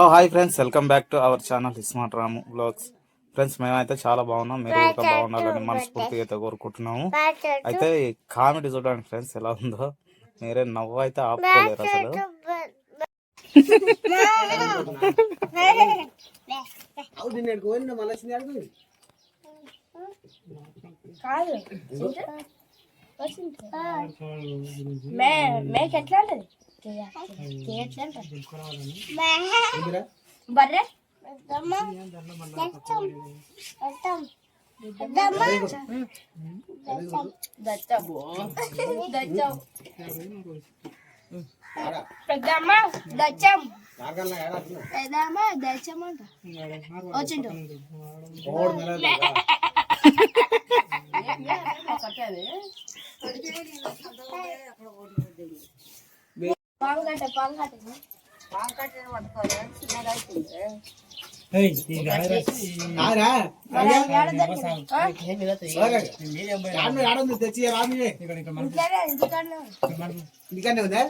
Hello hi friends welcome back to our channel smart Ramu blogs friends మేమైతే చాలా బాగున్నాం. మీరు కూడా బాగుండాలని మనస్ఫూర్తిగా అయితే కోరుకుంటున్నాము. అయితే ఈ కామెడీ చూడండి ఫ్రెండ్స్ ఎలా ఉందో. మీరే నవ్వు అయితే ఆపుకోలేరు అసలు. మేక ఎట్లా ఉంటది? బర్రె పెద్దమ్మ దచ్చం పెద్దమ్మ దచ్చం అంట వచ్చిండు పాంగట పాంగట తెచ్చి రామి ఇంట్లోనే ఇంటికాడనే ఉంది. ఇందుకనే ఉందా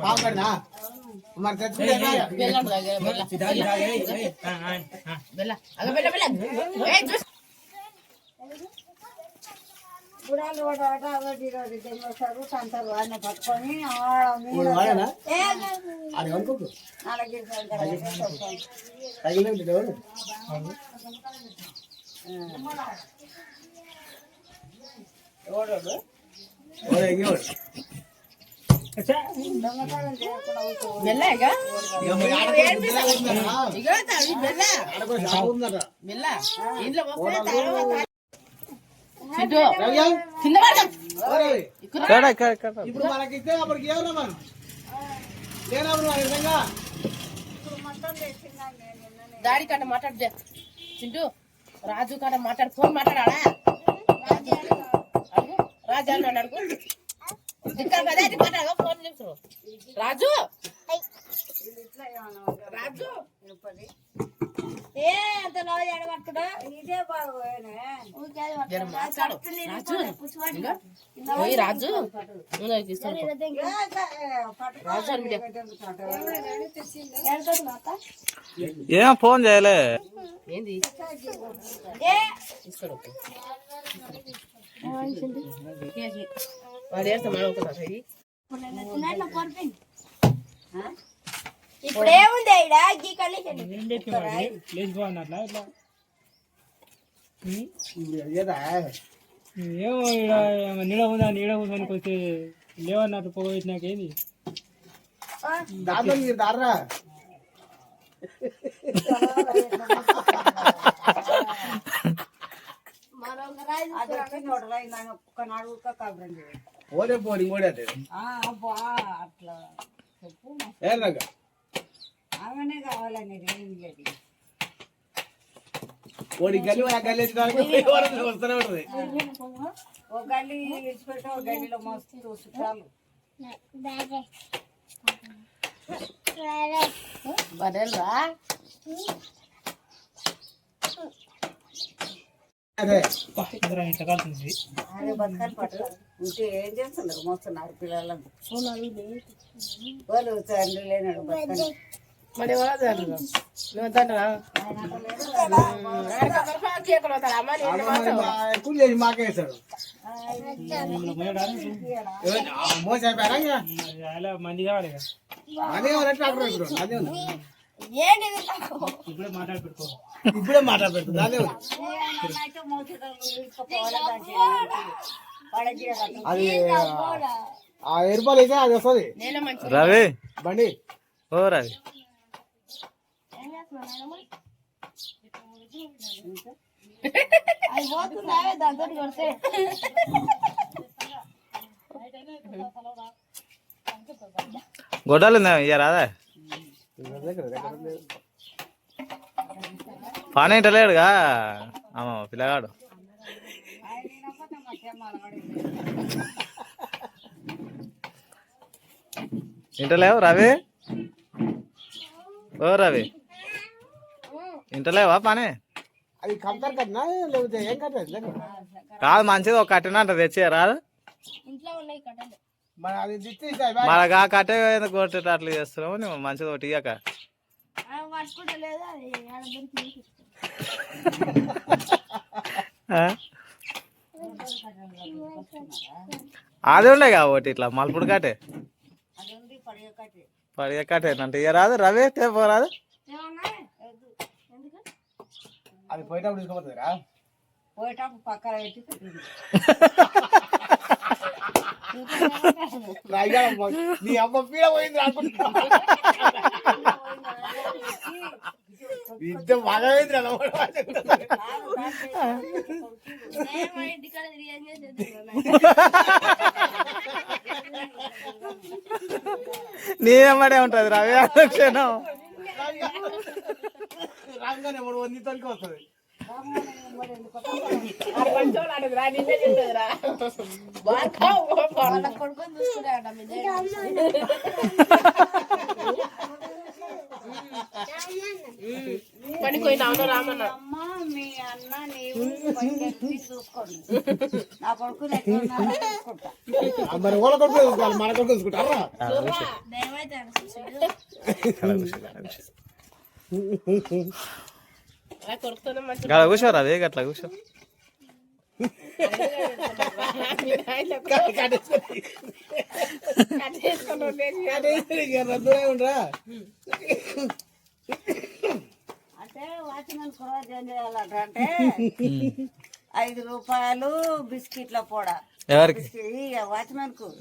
బాగుపడినా మరి తెచ్చుకుంటే గుడాలు ఒకటి ఒకటి ఇరవై తెమ్మొస్తారు సంతారు ఆయన పట్టుకొని వాడనా? ఏ, ఇప్పుడు మనకిస్తే అప్పటికి ఎవరు మనం లేనప్పుడు మన విధంగా? డాడీ కాడ మాట్లాడు చింటూ రాజు కాడ మాట్లాడు ఫోన్ మాట్లాడా అడుగు రాజు అన్నాడు అడుగు. ఇక్కడ కదా అది మాట్లాడగా ఫోన్ నిమిషం రాజు? రాజు? ఏ అంత లో ఎడబట్టుడా ఇదే బాగోనే జర మాట్లాడు రాజు ఇంకా పోయి రాజు నువ్వు తీసుకో రాజు అని బిడ్డ. ఏం ఫోన్ చేయలే? ఏంది ఏ తీసుకోడు వాడు ఏడుతా మనం ఇది ఇప్పుడు ఏముంది ఈడ ఈ కండిషన్ ఏదా ఏమో ఈడ నీడ ఉందా నీడ కూర్చొని కొంచెం లేవన్నట్టు పొగ పెట్టినాకేంది దాంట్లో మీరు దారా మరొక రాజు అది వచ్చినోడు నన్ను ఒక్కనాడు ఊక కబరండి ఓడే పోని ఇంకోడే అది అబ్బా అట్లా చెప్పు ఏం రంగా ఆమెనే కావాలని గల్లి ఆ గల్లి వస్తూనే ఉంటుంది. ఒక గల్లి విడిచిపెట్టి ఒక గల్లీలో మస్తు చుట్టాలు బర్రెలు రా అదే. బతకాలి పట్టు. ఉంటే ఏం చేస్తున్నారు? మోస్తున్నారు పిల్లలను వాళ్ళు తండ్రి లేనాడు బతకని. మరి ఎవరు మాకేస్తాడు మంది కావాలి అదే అదే ఇప్పుడే ఇప్పుడే మాట్లాడుతుంది అదే అది ఆ అయితే అది వస్తుంది రవి బండి ఓ రవి అది పోతుందా దాంతో కొడితే గొడ్డలు ఇంటలేడుగా అమ్మ పిల్లగాడు. ఇంటలేవు రవి? ఓ రవి. ఇంటలేవా పని? అది కంకర్ కట్టినా లేకపోతే ఏం కట్టలేదు లేదు కాదు మంచిది ఒక కట్టిన అంట కట్టలు. మరి అది. మనకు ఆ కట్టే కొట్టేటట్లు చేస్తున్నావు? నువ్వు మంచిది ఒకటి ఇయ్యక. అది ఉండే కాబట్టి ఇట్లా మలుపుడు కట్టి? పడిగ కాటే అంటే ఇక రాదు రవి తేపో రాదు ఏమన్నా అది పోయేటప్పుడు తీసుకోపోతుందిరా పోయేటప్పుడు పక్కన పెట్టి నీ అమ్మ పీడ పోయింది అనుకుంటా. ఇద్దరు బాగా నీ ఎమ్మడే ఉంటది రవి క్షణం. రాగానే మూడు వంద తొలికి వస్తుంది? వాళ్ళ కొడుకొని చూసుకున్నాడట మీ డాడీ. పడిపోయినాను రామన్న అమ్మ మీ అన్న నీవు బయటకి చూసుకోండి నా కొడుకు ఎట్లున్నాడో చూసుకుంటా మరి వాళ్ళ కొడుకు చూసుకోవాలి మన కొడుకు చూసుకుంటారా దయవైతే కొడుకుతూనే మంచి గల కూర్చో. అంటే వాచ్మెన్ కూడా చేయాలట అంటే ఐదు రూపాయలు బిస్కెట్ల పొడ. ఎవరికి?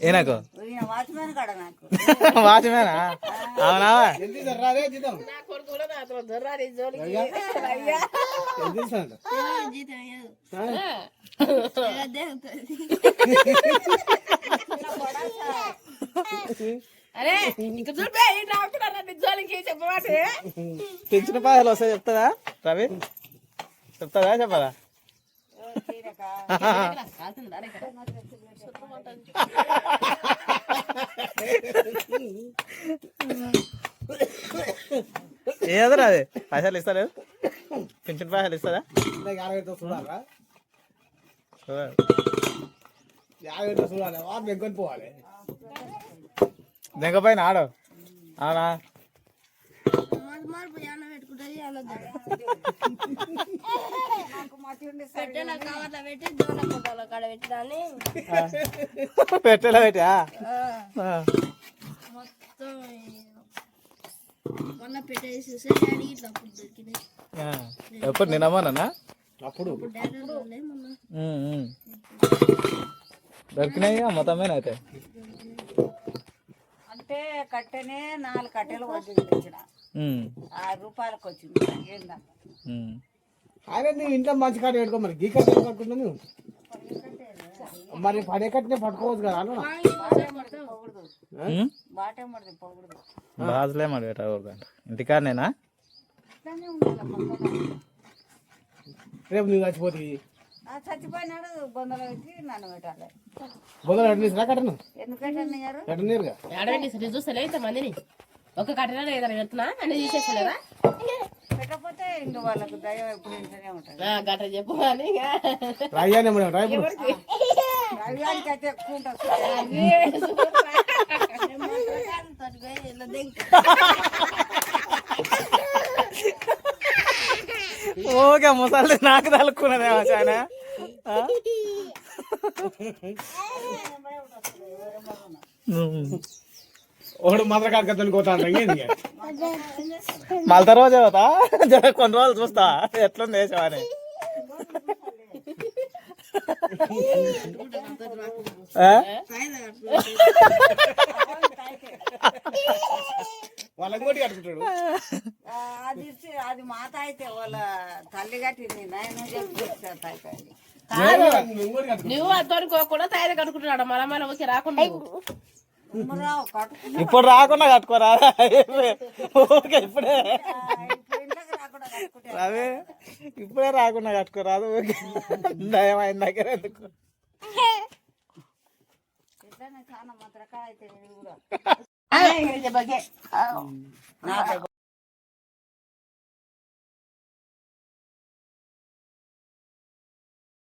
ఈయనకు? ఈయన వాచ్మెన్ కాడ నాకు. వాచ్మేనా అవునా? పెంచిన పాయలు వస్తాయి చెప్తుందా రవి? చెప్తుందా చెప్పదా తీరక ఏదో అది? పైసలు ఇస్తలేదు పెంచిన పైసలు ఇస్తుందా నాకు యాభై పెడతా చూడాలా పోవాలి. దెంగ పైన ఆడు. అవునా? పెట్టెల పెట్టి మొత్తం మొన్న పెట్టేసి చూస్తే డాడీ ఇట్లా అప్పుడు దొరికినాయి ఎప్పుడు నిన్నమ్మా అప్పుడు. మొత్తమేనా అయితే. అంటే కట్టెనే నాలుగు కట్టెలు ఉమ్, ఆరు రూపాయలకు వచ్చింది. ఆయన నువ్వు ఇంట్లో మంచి కాడ పెట్టుకో మరి. గీ కట్ట కట్టుకుంటా నువ్వు. మరి పడే కట్టినే పట్టుకోవచ్చు కదా అన్న బాజులే మరి ఇట్లానే ఉండాలి పక్కన. రేపు నువ్వు చచ్చిపోతుంది ఆ చచ్చిపోయినాడు బొందలో పెట్టి నన్ను పెట్టాలి. బొదలు అట్లా కట్టను? ఎందుకంటే ఏడండి సరే చూస్తలే ఇంతమందిని ఒక కట్టినా ఏదైనా పెడుతున్నా అన్ని తీసేస్తలేదా పెట్టకపోతే ఇంక వాళ్ళకు దయ ఎప్పుడు ఉంటుంది గట్ట చెప్పు అని ఇక. రాయ్యానే మేడం రా ఇప్పుడు రవివారికి అయితే ఎక్కువ ఉంటుంది ఇలా దింక ఓకే ముసలి నాకు ఆ? ఉమ్. ఒకడు మాత్రం కాడ కట్టని కోతాను ఇంకేంది? మళ్ళీ రోజు అవుతా జర కొన్ని రోజులు చూస్తా. ఎట్లుంది వేసావు అని. ఆ? వాళ్ళకి కూడా కట్టుకుంటాడు. ఆ, అది అది మాత అయితే వాళ్ళ తల్లి కట్టింది. చెప్పి నువ్వు తయారు కట్టుకుంటున్నాడు. మళ్ళీ మళ్ళీ వచ్చి రాకుండా ఇప్పుడు రాకుండా కట్టుకోరా? ఓకే ఇప్పుడే. అదే ఇప్పుడే రాకుండా కట్టుకోరాదు ఓకే అయిన దగ్గర ఎందుకు? చాలా మంత్రకాయ